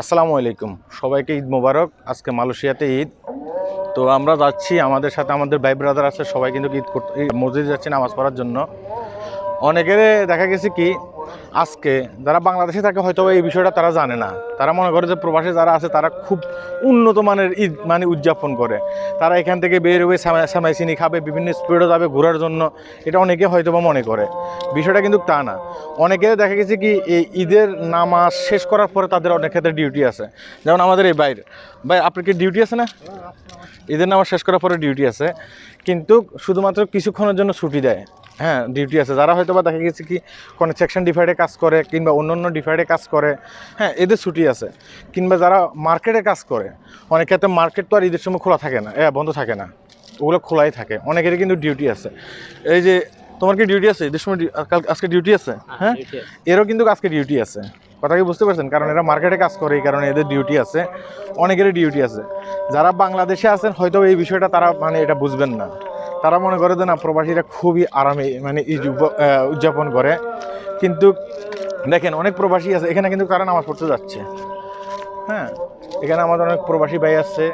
আসসালামু আলাইকুম। সবাইকে ঈদ মোবারক। আজকে মালয়েশিয়াতে ঈদ। তো আমরা যাচ্ছি, আমাদের সাথে আমাদের ভাই ব্রাদার আছে, সবাই কিন্তু ঈদ করতে মসজিদে যাচ্ছি নামাজ পড়ার জন্য। অনেকের দেখা গেছে কি, আজকে যারা বাংলাদেশে থাকে হয়তো এই বিষয়টা তারা জানে না। তারা মনে করে যে প্রবাসী যারা আছে তারা খুব উন্নত মানের ঈদ মানে উদযাপন করে। তারা এখান থেকে বের হয়ে সামাই চিনি খাবে, বিভিন্ন স্পিডে যাবে ঘোরার জন্য। এটা অনেকে হয়তো বা মনে করে। বিষয়টা কিন্তু তা না। অনেকে দেখা গেছে কি, এই ঈদের নামাজ শেষ করার পরে তাদের অনেক ক্ষেত্রে ডিউটি আছে। যেমন আমাদের এই বাইরে। ভাই, আপনার কি ডিউটি আছে না? ঈদের নামাজ শেষ করার পরে ডিউটি আছে। কিন্তু শুধুমাত্র কিছুক্ষণের জন্য ছুটি দেয়। হ্যাঁ ডিউটি আছে। যারা হয়তো বা দেখা গেছে কি কোনো সেকশন ডিফাইডে কাজ করে কিংবা অন্য অন্য ডিফাইডে কাজ করে হ্যাঁ এদের ছুটি আছে। কিংবা যারা মার্কেটে কাজ করে অনেক ক্ষেত্রে মার্কেট তো আর ঈদের সময় খোলা থাকে না এ বন্ধ থাকে না। ওগুলো খোলাই থাকে। অনেকেরই কিন্তু ডিউটি আছে। এই যে তোমার কি ডিউটি আছে? ঈদের সময় আজকে ডিউটি আছে? হ্যাঁ? এরও কিন্তু আজকে ডিউটি আছে। কথা কি বুঝতে পারছেন? কারণ এরা মার্কেটে কাজ করে এই কারণে এদের ডিউটি আছে। অনেকেরই ডিউটি আছে। যারা বাংলাদেশে আছেন হয়তো এই বিষয়টা তারা মানে এটা বুঝবেন না। তারা মনে করে যে না, প্রবাসীরা খুবই আরামে মানে ঈদ উদযাপন করে। কিন্তু দেখেন, অনেক প্রবাসী আছে, এখানে কিন্তু কারণ নামাজ পড়তে যাচ্ছে? হ্যাঁ এখানে আমাদের অনেক প্রবাসী ভাই আছে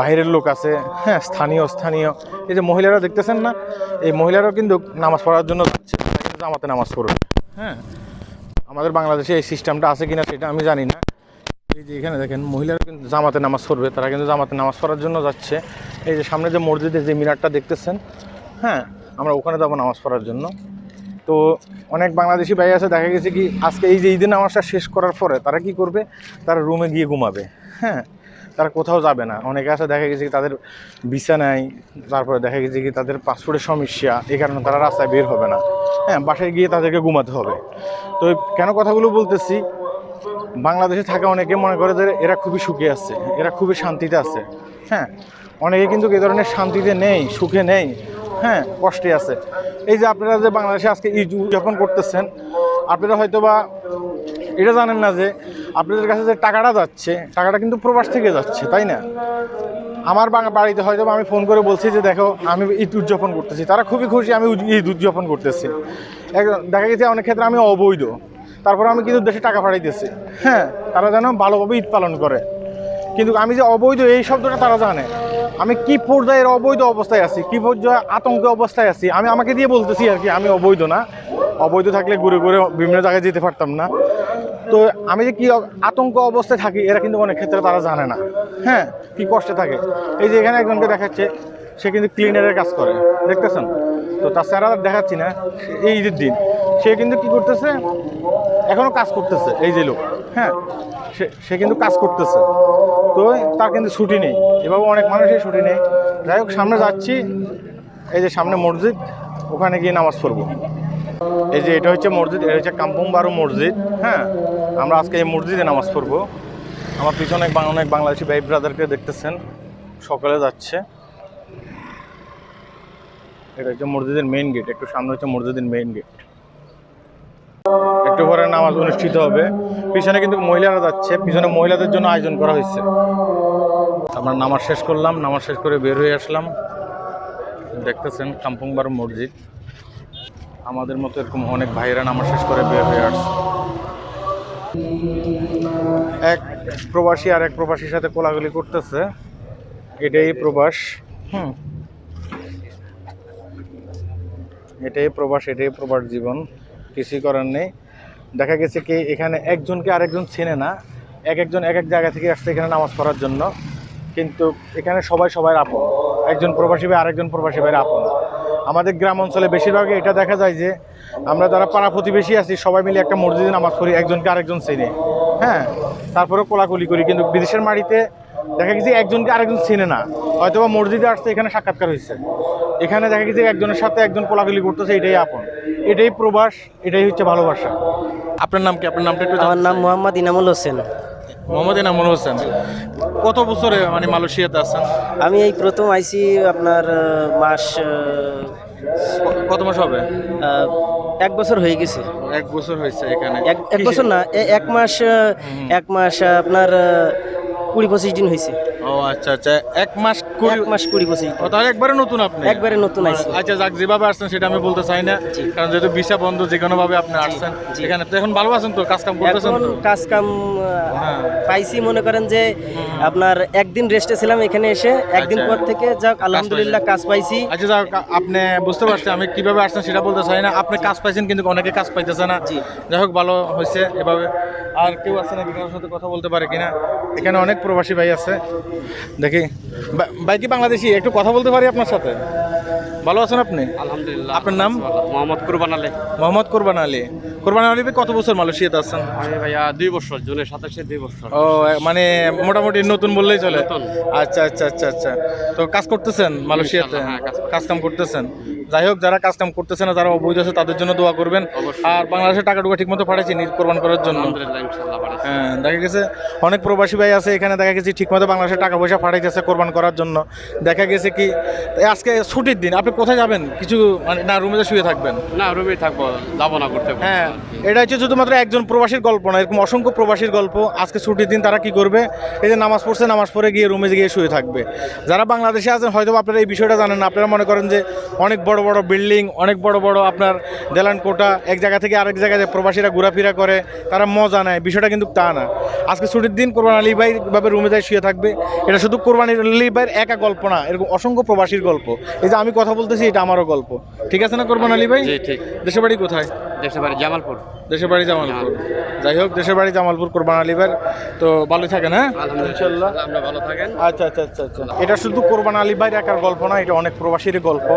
বাইরের লোক আছে হ্যাঁ স্থানীয় স্থানীয়। এই যে মহিলারা দেখতেছেন না, এই মহিলারাও কিন্তু নামাজ পড়ার জন্য যাচ্ছে কিন্তু জামাতে নামাজ পড়বে। হ্যাঁ আমাদের বাংলাদেশে এই সিস্টেমটা আছে কিনা সেটা আমি জানি না। এই যে এখানে দেখেন, মহিলারা কিন্তু জামাতে নামাজ পড়বে, তারা কিন্তু জামাতে নামাজ পড়ার জন্য যাচ্ছে। এই যে সামনে যে মসজিদের যে মিনারটা দেখতেছেন হ্যাঁ আমরা ওখানে যাব নামাজ পড়ার জন্য। তো অনেক বাংলাদেশি ভাই আছে, দেখা গেছে কি আজকে এই যে ঈদের নামাজটা শেষ করার পরে তারা কি করবে? তারা রুমে গিয়ে ঘুমাবে। হ্যাঁ তারা কোথাও যাবে না। অনেকে আছে, দেখা গেছে কি তাদের ভিসা নাই, তারপরে দেখা গেছে কি তাদের পাসপোর্টের সমস্যা, এই কারণে তারা রাস্তায় বের হবে না। হ্যাঁ বাসায় গিয়ে তাদেরকে ঘুমাতে হবে। তো কেন কথাগুলো বলতেছি? বাংলাদেশে থাকা অনেকে মনে করে যে এরা খুবই সুখে আছে, এরা খুবই শান্তিতে আছে। হ্যাঁ? অনেকে কিন্তু এ ধরনের শান্তিতে নেই, সুখে নেই হ্যাঁ কষ্টে আছে। এই যে আপনারা যে বাংলাদেশে আজকে ঈদ উদযাপন করতেছেন, আপনারা হয়তো বা এটা জানেন না যে আপনাদের কাছে যে টাকাটা যাচ্ছে, টাকাটা কিন্তু প্রবাস থেকে যাচ্ছে, তাই না? আমার বাড়িতে হয়তো আমি ফোন করে বলছি যে দেখো, আমি ঈদ উদযাপন করতেছি। তারা খুবই খুশি আমি ঈদ উদযাপন করতেছি। দেখা গেছে অনেক ক্ষেত্রে আমি অবৈধ। তারপর আমি কিন্তু দেশে টাকা পাঠাইতেছি। হ্যাঁ তারা যেন ভালোভাবে ঈদ পালন করে। কিন্তু আমি যে অবৈধ এই শব্দটা তারা জানে। আমি কি পর্যায়ের অবৈধ অবস্থায় আছি, কি পর্যায়ে আতঙ্ক অবস্থায় আছি, আমি আমাকে দিয়ে বলতেছি আর কি, আমি অবৈধ না। অবৈধ থাকলে ঘুরে ঘুরে বিভিন্ন জায়গায় যেতে পারতাম না। তো আমি যে কি আতঙ্ক অবস্থায় থাকি, এরা কিন্তু অনেক ক্ষেত্রে তারা জানে না। হ্যাঁ কি কষ্টে থাকে। এই যে এখানে একজনকে দেখাচ্ছে, সে কিন্তু ক্লিনারের কাজ করে, দেখতেছেন? তো তার স্যার দেখাচ্ছি না, এই ঈদের দিন। সে কিন্তু কি করতেছে এখনও কাজ করতেছে, এই যে লোক হ্যাঁ। সে কিন্তু কাজ করতেছে। তো তার কিন্তু ছুটি নেই। এভাবে অনেক মানুষের ছুটি নেই। যাই হোক, সামনে যাচ্ছি। এই যে সামনে মসজিদ, ওখানে গিয়ে নামাজ পড়ব। এই যে এটা হচ্ছে মসজিদ, এটা হচ্ছে কাম্পুং বারু মসজিদ হ্যাঁ? আমরা আজকে এই মসজিদে নামাজ পড়ব। আমার পিছনে অনেক বাংলাদেশি ভাই ব্রাদারকে দেখতেছেন। সকালে যাচ্ছে। এটা হচ্ছে মসজিদের মেইন গেট একটু সামনে হচ্ছে মসজিদের মেইন গেট নামাজ অনুষ্ঠিত হবে। পিছনে কিন্তু মহিলারা যাচ্ছে, পিছনে মহিলাদের জন্য আয়োজন করা হয়েছে। আমরা নামাজ শেষ করলাম, নামাজ শেষ করে বের হয়ে আসলাম। দেখতেছেন কাম্পুংবার মসজিদ। আমাদের মতো এরকম অনেক ভাইয়েরা নামাজ শেষ করে বের হয়ে আসছে। এক প্রবাসী আর এক প্রবাসীর সাথে কোলাগুলি করতেছে। এটাই প্রবাস, হুম। এটাই প্রবাস এটাই প্রবাস জীবন। কিছুই করার নেই। দেখা গেছে কি এখানে একজনকে আরেকজন চেনে না এক একজন এক এক জায়গা থেকে আসছে এখানে নামাজ পড়ার জন্য। কিন্তু এখানে সবাই সবাই আপন। একজন প্রবাসী ভাই, আরেকজন প্রবাসী ভাইয়ের আপন। আমাদের গ্রাম অঞ্চলে বেশিরভাগই এটা দেখা যায় যে আমরা যারা পাড়া প্রতিবেশী আছি, সবাই মিলে একটা মসজিদে নামাজ পড়ি, একজনকে আরেকজন চেনে। হ্যাঁ তারপরেও কোলাকুলি করি। কিন্তু বিদেশের মাটিতে দেখা গেছে একজনকে আরেকজন চেনে না। হয়তো বা মসজিদে আসছে এখানে সাক্ষাৎকার হয়েছে। এখানে দেখা গেছে একজনের সাথে একজন কোলাকুলি করতেছে এটাই আপন। এটাই প্রবাস এটাই হচ্ছে ভালোবাসা। আপনার নাম কি? আপনার নামটা একটু আমার নাম মোহাম্মদ ইনামুল হোসেন। মোহাম্মদ ইনামুল হোসেন। কত বছরে মানে মালয়েশিয়াতে আছেন? আমি এই প্রথম আইসি আপনার মাস কত মাস হবে? এক বছর হয়ে গেছে। এক বছর হয়েছে এখানে। এক এক বছর না এক মাস এক মাস আপনার কুড়ি পঁচিশ দিন হয়েছে। ও আচ্ছা আচ্ছা। এক মাস কুড়ি মাস কুড়ি পঁচিশ ও তাহলে একবারে নতুন আপনি? একবারে নতুন আইছি। আচ্ছা যাক যেভাবে আসছেন সেটা আমি বলতে চাই না। কারণ যেহেতু ভিসা বন্ধ যে কোনো ভাবে আপনি আসছেন জি। এখানে। তো এখন ভালো আছেন তো? কাজ কাম করতেছেন এখন কাজ কাম হ্যাঁ। পাইছি। মনে করেন যে আপনার একদিন রেস্টে ছিলাম এখানে এসে একদিন আচ্ছা। পর থেকে যাক আলহামদুলিল্লাহ কাজ পাইছি। আচ্ছা যাক আপনি বুঝতে পারছি আমি কীভাবে আসছেন সেটা বলতে চাই না। আপনি কাজ পাইছেন কিন্তু অনেকে কাজ পাইতেছে না। যাই হোক ভালো হয়েছে এভাবে। আর কেউ আছে নাকি কারোর সাথে কথা বলতে পারে কিনা? এখানে অনেক প্রবাসী ভাই আছে। দেখি। ভাই কি বাংলাদেশি? একটু কথা বলতে পারি আপনার সাথে? ভালো আছেন আপনি? আলহামদুলিল্লাহ আপনার নাম? মোহাম্মদ কুরবান আলী। মোহাম্মদ কোরবান আলী। কোরবান আলী ভাই কত বছর মালয়েশিয়াতে আছেন? ভাইয়া দুই বছর জুনের সাতাশে দুই বছর। ও মানে মোটামুটি নতুন বললেই চলে। আচ্ছা আচ্ছা আচ্ছা আচ্ছা। তো কাজ করতেছেন মালয়েশিয়াতে? হ্যাঁ, কাজ কাম করতেছেন। যাই হোক যারা কাজ কাম করতেছে না যারা অবৈধ আছে তাদের জন্য দোয়া করবেন। আর বাংলাদেশের টাকা টুকা ঠিক মতো পাঠাইছি নিজ কোরবান করার জন্য। হ্যাঁ দেখা গেছে অনেক প্রবাসী ভাই আছে এখানে দেখা গেছে ঠিকমতো বাংলাদেশের টাকা পয়সা পাঠাইতেছে কোরবান করার জন্য। দেখা গেছে কি আজকে ছুটির দিন আপনি কোথায় যাবেন? কিছু মানে না রুমে শুয়ে থাকবেন? না রুমে থাকব যাব না করতে হ্যাঁ এটা হচ্ছে শুধুমাত্র একজন প্রবাসীর গল্প না এরকম অসংখ্য প্রবাসীর গল্প। আজকে ছুটির দিন তারা কি করবে? এই যে নামাজ পড়ছে নামাজ পড়ে গিয়ে রুমে গিয়ে শুয়ে থাকবে। যারা বাংলাদেশে আছেন হয়তো আপনারা এই বিষয়টা জানেন না। আপনারা মনে করেন যে অনেক বড় বড় বিল্ডিং অনেক বড় বড় আপনার দেলান কোটা এক জায়গা থেকে আরেক জায়গায় যে প্রবাসীরা ঘোরাফেরা করে তারা মজা নেয়। বিষয়টা কিন্তু তা না। আজকে ছুটির দিন কোরবান আলী ভাই ভাবে রুমে যায় শুয়ে থাকবে। এটা শুধু কোরবান আলী ভাইয়ের একা গল্প না এরকম অসংখ্য প্রবাসীর গল্প। এই যে আমি কথা বলতেছি এটা আমারও গল্প। ঠিক আছে না কোরবান আলী ভাই ঠিক। দেশের বাড়ি কোথায়? দেশের বাড়ি জামালপুর। দেশের বাড়ি জামালপুর। যাই হোক দেশের বাড়ি জামালপুর কোরবান আলিবার তো ভালোই থাকেন হ্যাঁ? আলহামদুলিল্লাহ আমরা ভালো থাকেন। আচ্ছা আচ্ছা আচ্ছা আচ্ছা। এটা শুধু কোরবান আলী ভাইয়ের একার গল্প না এটা অনেক প্রবাসীর গল্প।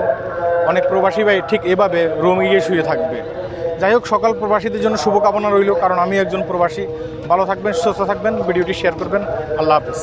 অনেক প্রবাসী ভাই ঠিক এভাবে রুমে গিয়ে শুয়ে থাকবে। যাই হোক সকাল প্রবাসীদের জন্য শুভকামনা রইল কারণ আমি একজন প্রবাসী। ভালো থাকবেন সুস্থ থাকবেন ভিডিওটি শেয়ার করবেন। আল্লাহ হাফিজ।